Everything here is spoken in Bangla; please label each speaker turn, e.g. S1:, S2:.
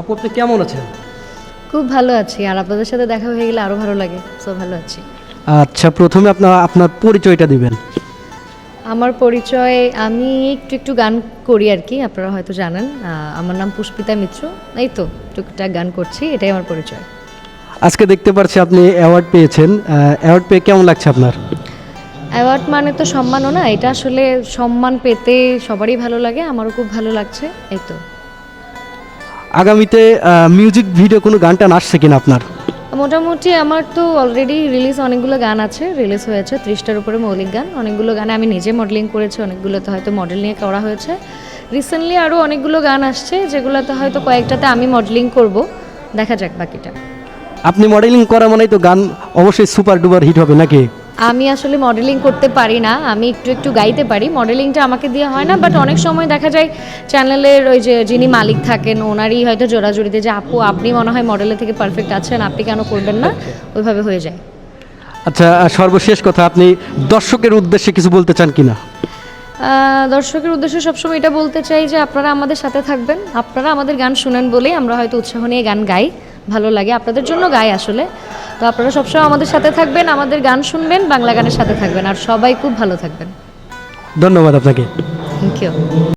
S1: আপু আপনি কেমন আছেন?
S2: খুব ভালো আছি আর আপনাদের সাথে দেখা হয়ে গেলে আরও ভালো লাগে সো ভালো আছি।
S1: আচ্ছা প্রথমে আপনার আপনার পরিচয়টা দিবেন।
S2: আমার পরিচয় আমি একটু একটু গান করি আর কি আপনারা হয়তো জানেন। আমার নাম পুষ্পিতা মিত্র এই তো টুকটাক গান করছি এটাই আমার পরিচয়।
S1: আজকে দেখতে পাচ্ছি আপনি অ্যাওয়ার্ড পেয়েছেন অ্যাওয়ার্ড পেয়ে কেমন লাগছে আপনার?
S2: অ্যাওয়ার্ড মানে তো সম্মানও না এটা আসলে সম্মান পেতে সবারই ভালো লাগে আমারও খুব ভালো লাগছে এই তো।
S1: আগামীতে মিউজিক ভিডিও কোনো গান টান আসছে কিনা আপনার?
S2: মোটামুটি আমার তো অলরেডি রিলিজ অনেকগুলো গান আছে। রিলিজ হয়েছে ত্রিশটার উপরে মৌলিক গান। অনেকগুলো গানে আমি নিজে মডেলিং করেছি অনেকগুলোতে হয়তো মডেল নিয়ে করা হয়েছে। রিসেন্টলি আরও অনেকগুলো গান আসছে যেগুলোতে হয়তো কয়েকটাতে আমি মডেলিং করব। দেখা যাক বাকিটা।
S1: আপনি মডেলিং করা মানেই তো গান অবশ্যই সুপার ডুপার হিট হবে নাকি?
S2: আমি আসলে মডেলিং করতে পারি না আমি একটু একটু গাইতে পারি। মডেলিংটা আমাকে দিয়ে হয় না বাট অনেক সময় দেখা যায় চ্যানেলের ওই যে যিনি মালিক থাকেন ওনারই হয়তো জোড়াজুড়িতে যে আপু আপনি মনে হয় মডেলের থেকে পারফেক্ট আছেন আপনি কেন করবেন না? ওইভাবে হয়ে যায়।
S1: আচ্ছা সর্বশেষ কথা আপনি দর্শকের উদ্দেশ্যে কিছু বলতে চান কিনা?
S2: দর্শকের উদ্দেশ্যে সবসময় এটা বলতে চাই যে আপনারা আমাদের সাথে থাকবেন আপনারা আমাদের গান শুনেন বলেই আমরা হয়তো উৎসাহ নিয়ে গান গাই। ভালো লাগে আপনাদের জন্য গাই আসলে। তো আপনারা সবসময় আমাদের সাথে থাকবেন আমাদের গান শুনবেন বাংলা গানের সাথে থাকবেন। আর সবাই খুব ভালো থাকবেন।
S1: ধন্যবাদ আপনাকে।
S2: Thank you